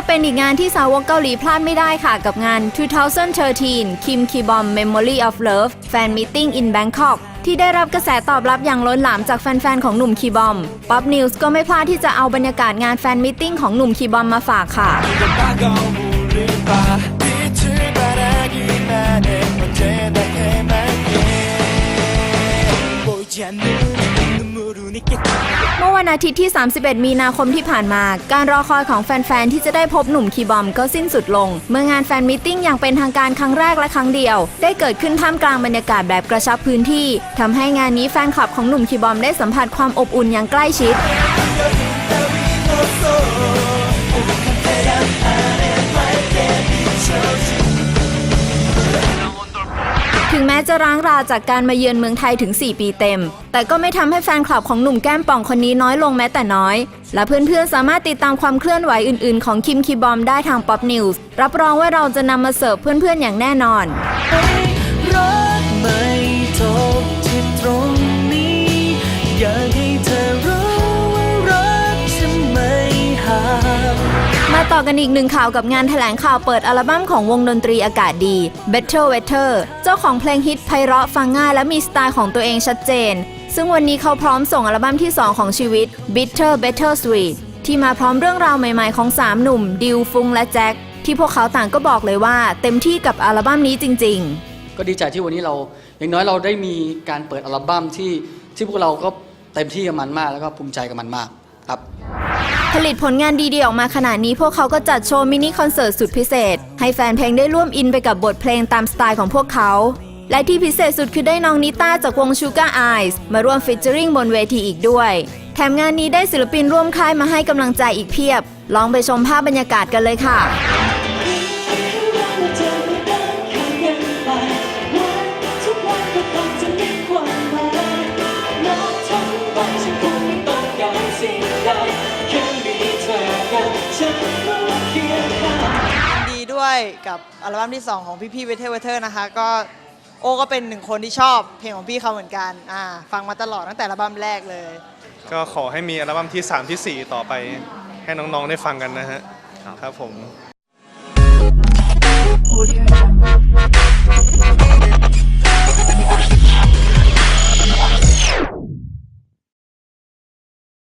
ว่าเป็นอีกงานที่สาวกเกาหลีพลาดไม่ได้ค่ะกับงาน 2013 Kim Ki Bom Memory of Love Fan Meeting in Bangkok ที่ได้รับกระแสตอบรับอย่างล้นหลามจากแฟนๆ ของหนุ่มคีบอม Pop News ก็ไม่พลาดที่จะเอาบรรยากาศงานแฟนมิทติ้งของหนุ่มคีบอมมาฝากค่ะ다 เมื่อวันอาทิตย์ที่ 31 มีนาคมที่ผ่านมา การรอคอยของแฟน ๆ ที่จะได้พบหนุ่มคีบอมก็สิ้นสุดลง เมื่องานแฟนมิทติ้งอย่างเป็นทางการครั้งแรกและครั้งเดียว ได้เกิดขึ้นท่ามกลางบรรยากาศแบบกระชับพื้นที่ทำให้งานนี้แฟนคลับของหนุ่มคีบอมได้สัมผัสความอบอุ่นอย่างใกล้ชิด งแม้จะร้างราจากการมาเยือนเมืองไทยถึง 4 ปีเต็ม แต่ก็ไม่ทำให้แฟนคลับของหนุ่มแก้มป่องคนนี้น้อยลงแม้แต่น้อย และเพื่อนๆ สามารถติดตามความเคลื่อนไหวอื่นๆ ของคิมคีบอมได้ทาง Pop News รับรองว่าเราจะนำมาเสิร์ฟเพื่อนๆอย่างแน่นอน ต่อกันอีกหนึ่งข่าวกับงานแถลงข่าวเปิดอัลบั้มของวงดนตรีอากาศดี Better Weather เจ้าของเพลงฮิตไพเราะฟังง่ายและมีสไตล์ของตัวเองชัดเจน ซึ่งวันนี้เขาพร้อมส่งอัลบั้มที่ 2 ของชีวิต Bitter Better Sweet ที่มาพร้อมเรื่องราวใหม่ๆของ 3 หนุ่ม ดิวฟุงและแจ็คที่พวกเขาต่างก็บอกเลยว่า เต็มที่กับอัลบั้มนี้จริง ๆ ก็ดีใจที่วันนี้เราอย่างน้อยเราได้มีการเปิดอัลบั้มที่ที่พวกเราก็เต็มที่กับมันมากแล้วก็ภูมิใจกับมันมากครับ ผลิตผลงานดีๆออกมาขนาดนี้พวกเขาก็จัดโชว์มินิคอนเสิร์ตสุดพิเศษ ให้แฟนเพลงได้ร่วมอินไปกับบทเพลงตามสไตล์ของพวกเขา และที่พิเศษสุดคือได้น้องนิต้าจากวง Sugar Eyes มาร่วมฟิชเจอริงบนเวทีอีกด้วย แถมงานนี้ได้ศิลปินร่วมค่ายมาให้กำลังใจอีกเพียบ ลองไปชมภาพบรรยากาศกันเลยค่ะ ด้วยกับอัลบั้มที่ 2 ของพี่พี่เวเทอร์เวเทอร์นะคะ ก็โอก็เป็นหนึ่งคนที่ชอบเพลงของพี่เขาเหมือนกันอ่าฟังมาตลอดตั้งแต่อัลบั้มแรกเลย ก็ขอให้มีอัลบั้มที่ 3 ที่ 4 ต่อไป ให้น้องๆได้ฟังกันนะฮะครับผม Audio Jungle.